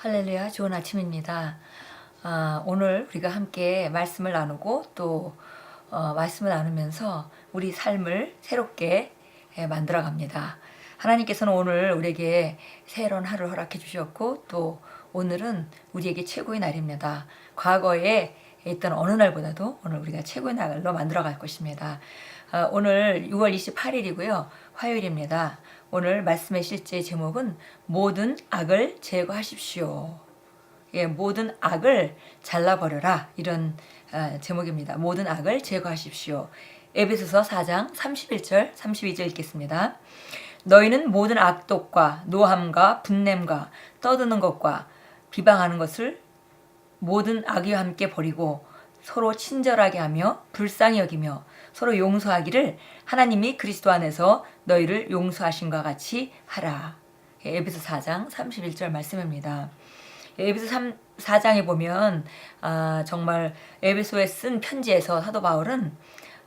할렐루야, 좋은 아침입니다. 아, 오늘 우리가 함께 말씀을 나누고 또 어, 말씀을 나누면서 우리 삶을 새롭게 예, 만들어 갑니다. 하나님께서는 오늘 우리에게 새로운 하루를 허락해 주셨고 또 오늘은 우리에게 최고의 날입니다. 과거에 있던 어느 날보다도 오늘 우리가 최고의 날로 만들어 갈 것입니다. 아, 오늘 6월 28일이고요. 화요일입니다. 오늘 말씀의 실제 제목은 모든 악을 제거하십시오. 예, 모든 악을 잘라버려라 이런 아, 제목입니다. 모든 악을 제거하십시오. 에베소서 4장 31절 32절 읽겠습니다. 너희는 모든 악독과 노함과 분냄과 떠드는 것과 비방하는 것을 모든 악의와 함께 버리고 서로 친절하게 하며 불쌍히 여기며 서로 용서하기를 하나님이 그리스도 안에서 너희를 용서하신 것 같이 하라. 예, 에베소 4장 31절 말씀입니다. 예, 에베소 3, 4장에 보면 아, 정말 에베소에 쓴 편지에서 사도 바울은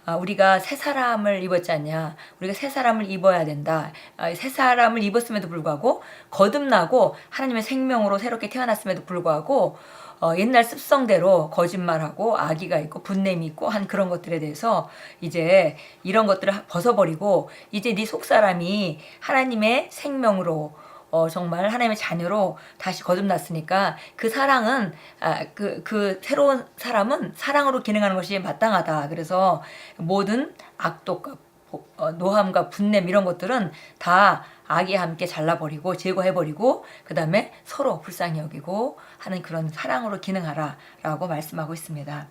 아, 우리가 새 사람을 입었지 않냐. 우리가 새 사람을 입어야 된다. 아, 새 사람을 입었음에도 불구하고 거듭나고 하나님의 생명으로 새롭게 태어났음에도 불구하고 어, 옛날 습성대로 거짓말하고 악의가 있고 분냄이 있고 한 그런 것들에 대해서 이제 이런 것들을 벗어버리고 이제 네 속사람이 하나님의 생명으로 어, 정말 하나님의 자녀로 다시 거듭났으니까 그 사랑은 아, 그, 그 새로운 사람은 사랑으로 기능하는 것이 마땅하다. 그래서 모든 악독과 보- 어, 노함과 분냄 이런 것들은 다 악이 함께 잘라버리고 제거해버리고 그 다음에 서로 불쌍히 여기고 하는 그런 사랑으로 기능하라 라고 말씀하고 있습니다.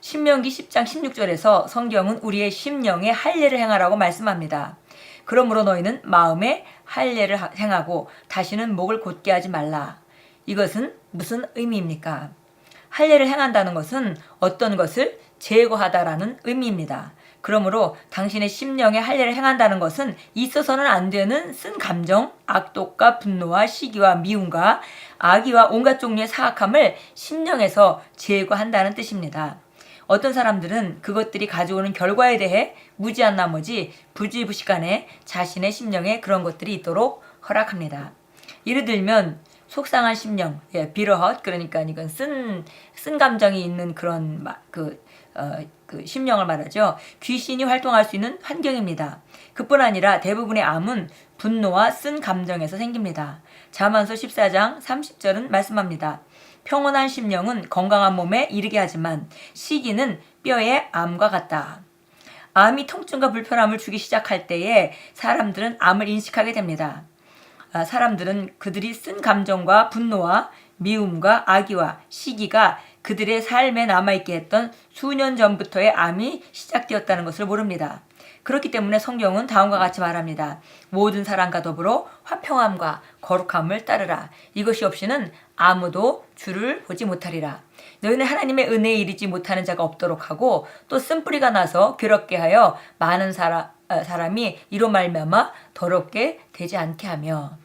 신명기 10장 16절에서 성경은 우리의 심령에 할례를 행하라고 말씀합니다. 그러므로 너희는 마음에 할례를 하- 행하고 다시는 목을 곧게 하지 말라. 이것은 무슨 의미입니까? 할례를 행한다는 것은 어떤 것을 제거하다라는 의미입니다. 그러므로 당신의 심령에 할례를 행한다는 것은 있어서는 안 되는 쓴 감정, 악독과 분노와 시기와 미움과 악의와 온갖 종류의 사악함을 심령에서 제거한다는 뜻입니다. 어떤 사람들은 그것들이 가져오는 결과에 대해 무지한 나머지 부지부식간에 자신의 심령에 그런 것들이 있도록 허락합니다. 예를 들면 속상한 심령, 예, 비러헛 그러니까 이건 쓴, 쓴 감정이 있는 그런 마- 그, 어, 그 심령을 말하죠. 귀신이 활동할 수 있는 환경입니다. 그뿐 아니라 대부분의 암은 분노와 쓴 감정에서 생깁니다. 자만서 14장 30절은 말씀합니다. 평온한 심령은 건강한 몸에 이르게 하지만 시기는 뼈의 암과 같다. 암이 통증과 불편함을 주기 시작할 때에 사람들은 암을 인식하게 됩니다. 아, 사람들은 그들이 쓴 감정과 분노와 미움과 악의와 시기가 그들의 삶에 남아있게 했던 수년 전부터의 암이 시작되었다는 것을 모릅니다. 그렇기 때문에 성경은 다음과 같이 말합니다. 모든 사람과 더불어 화평함과 거룩함을 따르라. 이것이 없이는 아무도 주를 보지 못하리라. 너희는 하나님의 은혜에 이르지 못하는 자가 없도록 하고 또 쓴뿌리가 나서 괴롭게 하여 많은 사람, 어, 사람이 이로 말미암아 더럽게 되지 않게 하며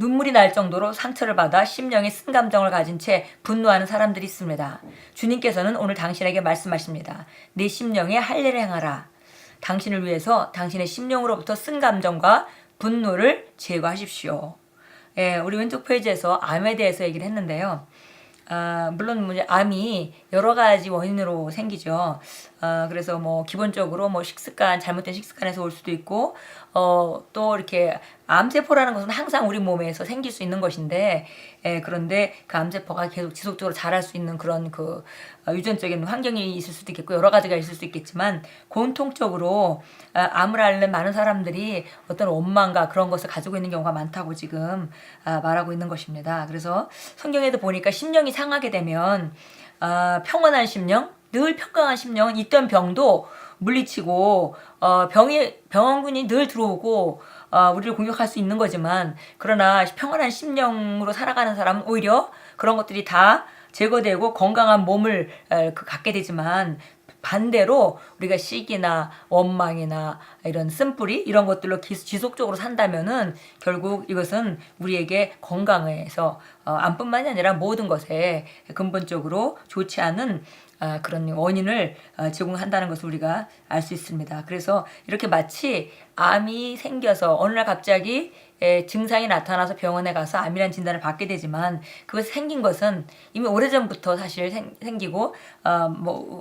눈물이 날 정도로 상처를 받아 심령에 쓴 감정을 가진 채 분노하는 사람들이 있습니다. 주님께서는 오늘 당신에게 말씀하십니다. 내 심령에 할례를 행하라. 당신을 위해서 당신의 심령으로부터 쓴 감정과 분노를 제거하십시오. 예, 우리 왼쪽 페이지에서 암에 대해서 얘기를 했는데요. 아, 물론 뭐 암이 여러 가지 원인으로 생기죠. 아, 그래서 뭐 기본적으로 뭐 식습관, 잘못된 식습관에서 올 수도 있고, 어, 또 이렇게 암세포라는 것은 항상 우리 몸에서 생길 수 있는 것인데, 예, 그런데 그 암세포가 계속 지속적으로 자랄 수 있는 그런 그 어, 유전적인 환경이 있을 수도 있겠고, 여러 가지가 있을 수 있겠지만, 공통적으로 아, 암을 앓는 많은 사람들이 어떤 원망과 그런 것을 가지고 있는 경우가 많다고 지금 아, 말하고 있는 것입니다. 그래서 성경에도 보니까 심령이 상하게 되면 아, 평온한 심령, 늘 평강한 심령은 있던 병도 물리치고 어, 병이 병원군이 늘 들어오고 어, 우리를 공격할 수 있는 거지만 그러나 평안한 심령으로 살아가는 사람은 오히려 그런 것들이 다 제거되고 건강한 몸을 에, 그, 갖게 되지만 반대로 우리가 시기나 원망이나 이런 쓴뿌리 이런 것들로 기- 지속적으로 산다면은 결국 이것은 우리에게 건강에서 어, 암뿐만이 아니라 모든 것에 근본적으로 좋지 않은 아, 그런 원인을 어, 제공한다는 것을 우리가 알 수 있습니다. 그래서 이렇게 마치 암이 생겨서 어느 날 갑자기 에, 증상이 나타나서 병원에 가서 암이라는 진단을 받게 되지만 그것이 생긴 것은 이미 오래전부터 사실 생, 어뭐그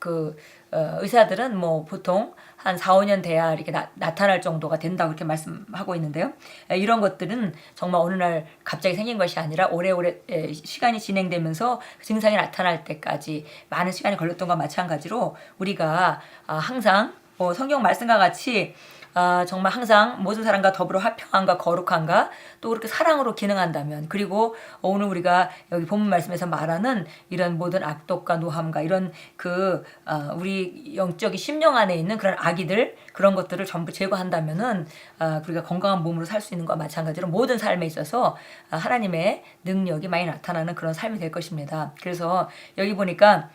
어, 의사들은 뭐 보통 한 4, 5년 돼야 이렇게 나, 나타날 정도가 된다고 이렇게 말씀하고 있는데요. 에, 이런 것들은 정말 어느 날 갑자기 생긴 것이 아니라 오래오래 에, 시간이 진행되면서 그 증상이 나타날 때까지 많은 시간이 걸렸던 것과 마찬가지로 우리가 아, 항상 뭐 성경 말씀과 같이 아, 정말 항상 모든 사람과 더불어 화평함과 거룩함과 또 그렇게 사랑으로 기능한다면 그리고 오늘 우리가 여기 본문 말씀에서 말하는 이런 모든 악독과 노함과 이런 그 아, 우리 영적인 심령 안에 있는 그런 악이들 그런 것들을 전부 제거한다면은 아, 우리가 건강한 몸으로 살 수 있는 것과 마찬가지로 모든 삶에 있어서 아, 하나님의 능력이 많이 나타나는 그런 삶이 될 것입니다. 그래서 여기 보니까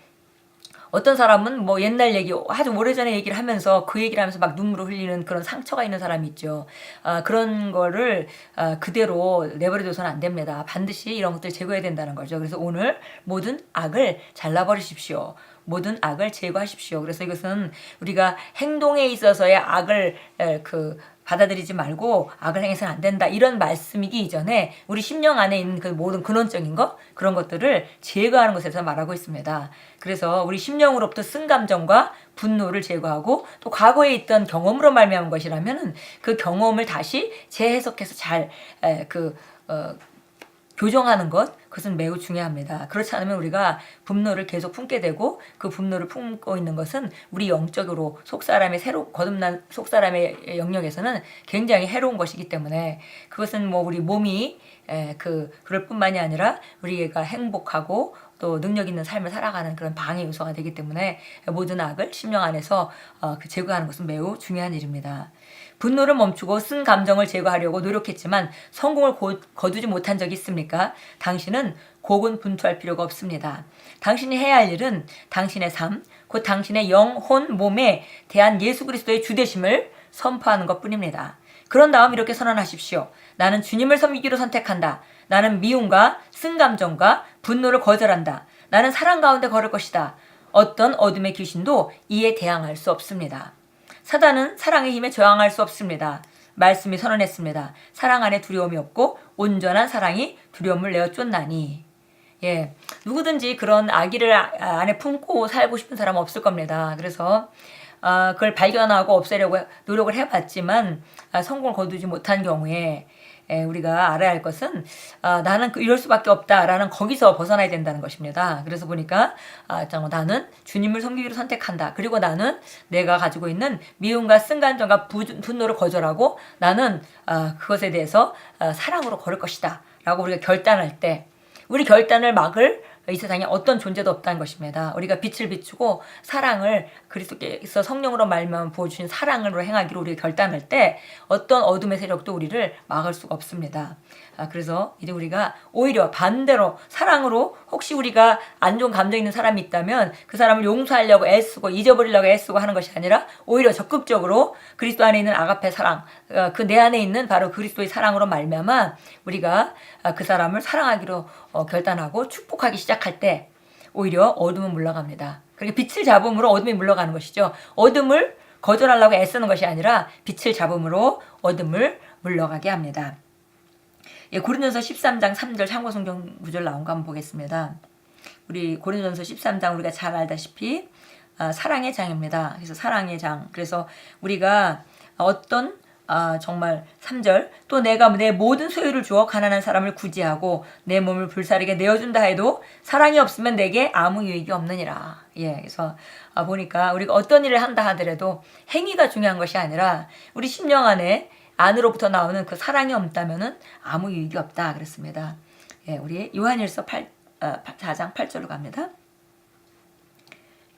어떤 사람은 뭐 옛날 얘기 아주 오래전에 얘기를 하면서 그 얘기를 하면서 막 눈물을 흘리는 그런 상처가 있는 사람이 있죠. 아, 그런 거를 아, 그대로 내버려둬서는 안 됩니다. 반드시 이런 것들 제거해야 된다는 거죠. 그래서 오늘 모든 악을 잘라버리십시오. 모든 악을 제거하십시오. 그래서 이것은 우리가 행동에 있어서의 악을 에, 그 받아들이지 말고 악을 행해서는 안 된다. 이런 말씀이기 이전에 우리 심령 안에 있는 그 모든 근원적인 것 그런 것들을 제거하는 것에서 말하고 있습니다. 그래서 우리 심령으로부터 쓴 감정과 분노를 제거하고 또 과거에 있던 경험으로 말미암은 것이라면은 그 경험을 다시 재해석해서 잘그 어, 교정하는 것 그것은 매우 중요합니다. 그렇지 않으면 우리가 분노를 계속 품게 되고 그 분노를 품고 있는 것은 우리 영적으로 속사람의 새로 거듭난 속사람의 영역에서는 굉장히 해로운 것이기 때문에 그것은 뭐 우리 몸이 에, 그 그럴 뿐만이 아니라 우리가 행복하고 또 능력 있는 삶을 살아가는 그런 방해 요소가 되기 때문에 모든 악을 심령 안에서 어, 그 제거하는 것은 매우 중요한 일입니다. 분노를 멈추고 쓴 감정을 제거하려고 노력했지만 성공을 고, 거두지 못한 적이 있습니까? 당신은 고군분투할 필요가 없습니다. 당신이 해야 할 일은 당신의 삶, 곧 당신의 영, 혼, 몸에 대한 예수 그리스도의 주되심을 선포하는 것 뿐입니다. 그런 다음 이렇게 선언하십시오. 나는 주님을 섬기기로 선택한다. 나는 미움과 쓴 감정과 분노를 거절한다. 나는 사랑 가운데 걸을 것이다. 어떤 어둠의 귀신도 이에 대항할 수 없습니다. 사단은 사랑의 힘에 저항할 수 없습니다. 말씀이 선언했습니다. 사랑 안에 두려움이 없고 온전한 사랑이 두려움을 내어 쫓나니. 예, 누구든지 그런 아기를 안에 품고 살고 싶은 사람은 없을 겁니다. 그래서 아, 그걸 발견하고 없애려고 노력을 해봤지만 아, 성공을 거두지 못한 경우에 에, 우리가 알아야 할 것은 아, 나는 그 이럴 수밖에 없다라는 거기서 벗어나야 된다는 것입니다. 그래서 보니까 아, 정말 나는 주님을 섬기기로 선택한다. 그리고 나는 내가 가지고 있는 미움과 쓴간정과 분노를 거절하고 나는 아, 그것에 대해서 아, 사랑으로 걸을 것이다. 라고 우리가 결단할 때 우리 결단을 막을 이 세상에 어떤 존재도 없다는 것입니다. 우리가 빛을 비추고 사랑을 그리스도께서 성령으로 말면 부어주신 사랑으로 행하기로 우리가 결단할 때 어떤 어둠의 세력도 우리를 막을 수가 없습니다. 아, 그래서 이제 우리가 오히려 반대로 사랑으로 혹시 우리가 안 좋은 감정 있는 사람이 있다면 그 사람을 용서하려고 애쓰고 잊어버리려고 애쓰고 하는 것이 아니라 오히려 적극적으로 그리스도 안에 있는 아가페 사랑 어, 그내 안에 있는 바로 그리스도의 사랑으로 말미암아 우리가 아, 그 사람을 사랑하기로 어, 결단하고 축복하기 시작할 때 오히려 어둠은 물러갑니다. 그렇게 빛을 잡음으로 어둠이 물러가는 것이죠. 어둠을 거절하려고 애쓰는 것이 아니라 빛을 잡음으로 어둠을 물러가게 합니다. 예, 고린도서 13장 3절 참고 성경 구절 나온 거 한번 보겠습니다. 우리 고린도서 13장 우리가 잘 알다시피 아, 사랑의 장입니다. 그래서 사랑의 장. 그래서 우리가 어떤 아, 정말 3절 또 내가 내 모든 소유를 주어 가난한 사람을 구제하고 내 몸을 불사르게 내어준다 해도 사랑이 없으면 내게 아무 유익이 없느니라. 예, 그래서 아, 보니까 우리가 어떤 일을 한다 하더라도 행위가 중요한 것이 아니라 우리 심령 안에 안으로부터 나오는 그 사랑이 없다면은 아무 유익이 없다 그랬습니다. 예, 우리 요한일서 8, 어, 4장 8절로 갑니다.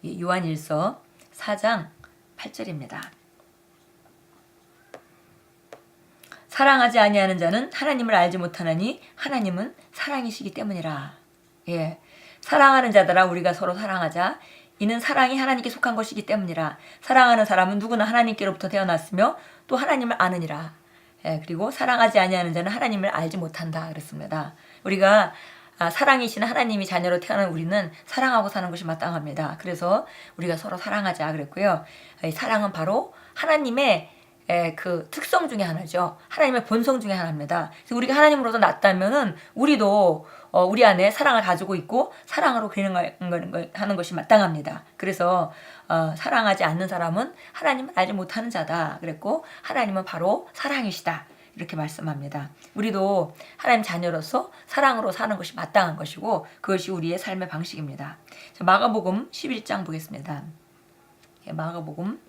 요한일서 4장 8절입니다. 사랑하지 아니하는 자는 하나님을 알지 못하나니 하나님은 사랑이시기 때문이라. 예. 사랑하는 자들아 우리가 서로 사랑하자. 이는 사랑이 하나님께 속한 것이기 때문이라. 사랑하는 사람은 누구나 하나님께로부터 태어났으며 또 하나님을 아느니라. 예, 그리고 사랑하지 아니하는 자는 하나님을 알지 못한다 그랬습니다. 우리가 아, 사랑이신 하나님이 자녀로 태어난 우리는 사랑하고 사는 것이 마땅합니다. 그래서 우리가 서로 사랑하자 그랬고요. 이 사랑은 바로 하나님의 에, 그 특성 중에 하나죠. 하나님의 본성 중에 하나입니다. 그래서 우리가 하나님으로서 낫다면은 우리도 어, 우리 안에 사랑을 가지고 있고 사랑으로 하는 것이 마땅합니다. 그래서 어, 사랑하지 않는 사람은 하나님을 알지 못하는 자다. 그랬고 하나님은 바로 사랑이시다. 이렇게 말씀합니다. 우리도 하나님 자녀로서 사랑으로 사는 것이 마땅한 것이고 그것이 우리의 삶의 방식입니다. 자, 마가복음 11장 보겠습니다. 예, 마가복음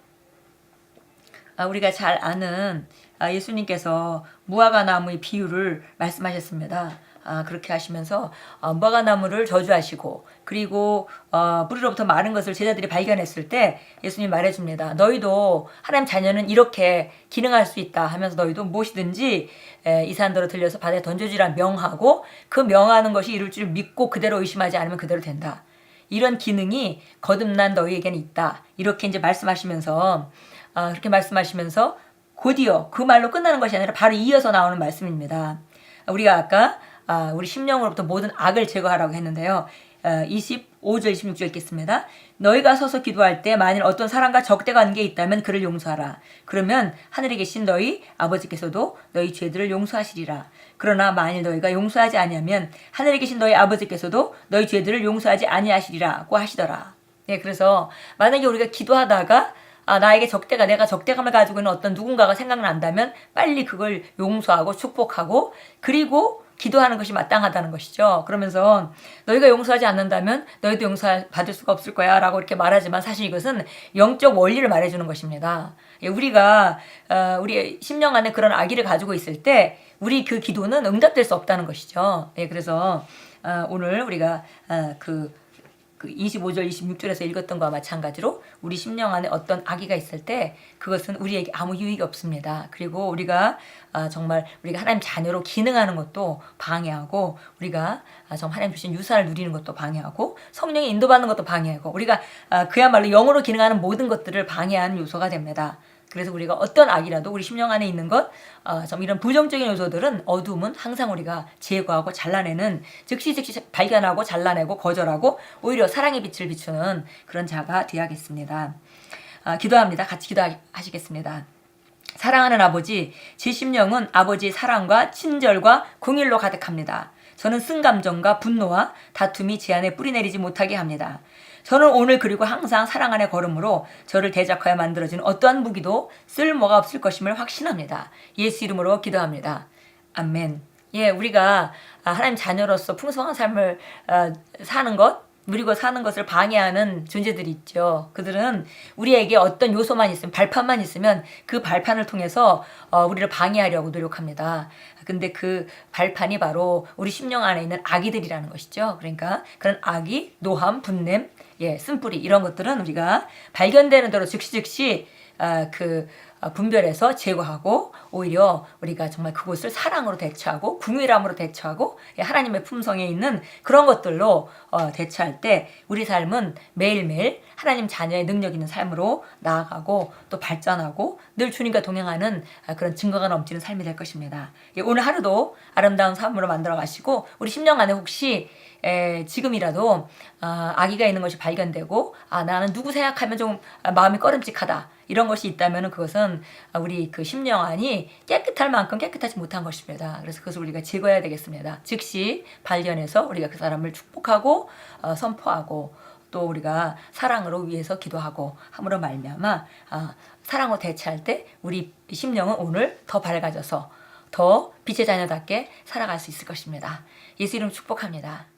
아, 우리가 잘 아는 아, 예수님께서 무화과 나무의 비유를 말씀하셨습니다. 아, 그렇게 하시면서 어, 무화과 나무를 저주하시고 그리고 어, 뿌리로부터 마른 것을 제자들이 발견했을 때 예수님 말해줍니다. 너희도 하나님 자녀는 이렇게 기능할 수 있다 하면서 너희도 무엇이든지 에, 이 산더러 들려서 바다에 던져주라 명하고 그 명하는 것이 이룰 줄 믿고 그대로 의심하지 않으면 그대로 된다. 이런 기능이 거듭난 너희에게는 있다. 이렇게 이제 말씀하시면서 아, 그렇게 말씀하시면서 곧이어 그 말로 끝나는 것이 아니라 바로 이어서 나오는 말씀입니다. 우리가 아까 아, 우리 심령으로부터 모든 악을 제거하라고 했는데요. 어, 25절 26절 읽겠습니다. 너희가 서서 기도할 때 만일 어떤 사람과 적대 관계에 있다면 그를 용서하라. 그러면 하늘에 계신 너희 아버지께서도 너희 죄들을 용서하시리라. 그러나 만일 너희가 용서하지 아니하면 하늘에 계신 너희 아버지께서도 너희 죄들을 용서하지 아니하시리라고 하시더라. 예, 그래서 만약에 우리가 기도하다가 아, 나에게 적대가 내가 적대감을 가지고 있는 어떤 누군가가 생각난다면 빨리 그걸 용서하고 축복하고 그리고 기도하는 것이 마땅하다는 것이죠. 그러면서 너희가 용서하지 않는다면 너희도 용서 받을 수가 없을 거야 라고 이렇게 말하지만 사실 이것은 영적 원리를 말해주는 것입니다. 예, 우리가 어, 우리 심령 안에 그런 아기를 가지고 있을 때 우리 그 기도는 응답될 수 없다는 것이죠. 예, 그래서 어, 오늘 우리가 어, 그 그 25절, 26절에서 읽었던 것과 마찬가지로 우리 심령 안에 어떤 악의가 있을 때 그것은 우리에게 아무 유익이 없습니다. 그리고 우리가 아, 정말 우리가 하나님 자녀로 기능하는 것도 방해하고 우리가 아, 정말 하나님 주신 유산을 누리는 것도 방해하고 성령의 인도받는 것도 방해하고 우리가 아, 그야말로 영으로 기능하는 모든 것들을 방해하는 요소가 됩니다. 그래서 우리가 어떤 악이라도 우리 심령 안에 있는 것, 어, 좀 이런 부정적인 요소들은 어둠은 항상 우리가 제거하고 잘라내는 즉시 즉시 발견하고 잘라내고 거절하고 오히려 사랑의 빛을 비추는 그런 자가 되야겠습니다. 어, 기도합니다. 같이 기도하시겠습니다. 사랑하는 아버지, 제 심령은 아버지의 사랑과 친절과 궁일로 가득합니다. 저는 승감정과 분노와 다툼이 제 안에 뿌리내리지 못하게 합니다. 저는 오늘 그리고 항상 사랑 안에 걸음으로 저를 대적하여 만들어진 어떠한 무기도 쓸모가 없을 것임을 확신합니다. 예수 이름으로 기도합니다. 아멘. 예, 우리가 하나님 자녀로서 풍성한 삶을 어, 사는 것, 누리고 사는 것을 방해하는 존재들이 있죠. 그들은 우리에게 어떤 요소만 있으면, 발판만 있으면 그 발판을 통해서 어, 우리를 방해하려고 노력합니다. 근데 그 발판이 바로 우리 심령 안에 있는 악이들이라는 것이죠. 그러니까 그런 악이, 노함, 분냄, 예, 쓴뿌리 이런 것들은 우리가 발견되는 대로 즉시 즉시 아, 그 아, 분별해서 제거하고 오히려 우리가 정말 그곳을 사랑으로 대처하고 궁일함으로 대처하고 예, 하나님의 품성에 있는 그런 것들로 어, 대처할 때 우리 삶은 매일매일 하나님 자녀의 능력 있는 삶으로 나아가고 또 발전하고 늘 주님과 동행하는 아, 그런 증거가 넘치는 삶이 될 것입니다. 예, 오늘 하루도 아름다운 삶으로 만들어 가시고 우리 10년 안에 혹시 에, 지금이라도 아, 아기가 있는 것이 발견되고 아 나는 누구 생각하면 좀 마음이 꺼름직하다 이런 것이 있다면 그것은 우리 그 심령 안이 깨끗할 만큼 깨끗하지 못한 것입니다. 그래서 그것을 우리가 제거해야 되겠습니다. 즉시 발견해서 우리가 그 사람을 축복하고 어, 선포하고 또 우리가 사랑으로 위해서 기도하고 함으로 말미암아 아, 사랑으로 대체할 때 우리 심령은 오늘 더 밝아져서 더 빛의 자녀답게 살아갈 수 있을 것입니다. 예수 이름 축복합니다.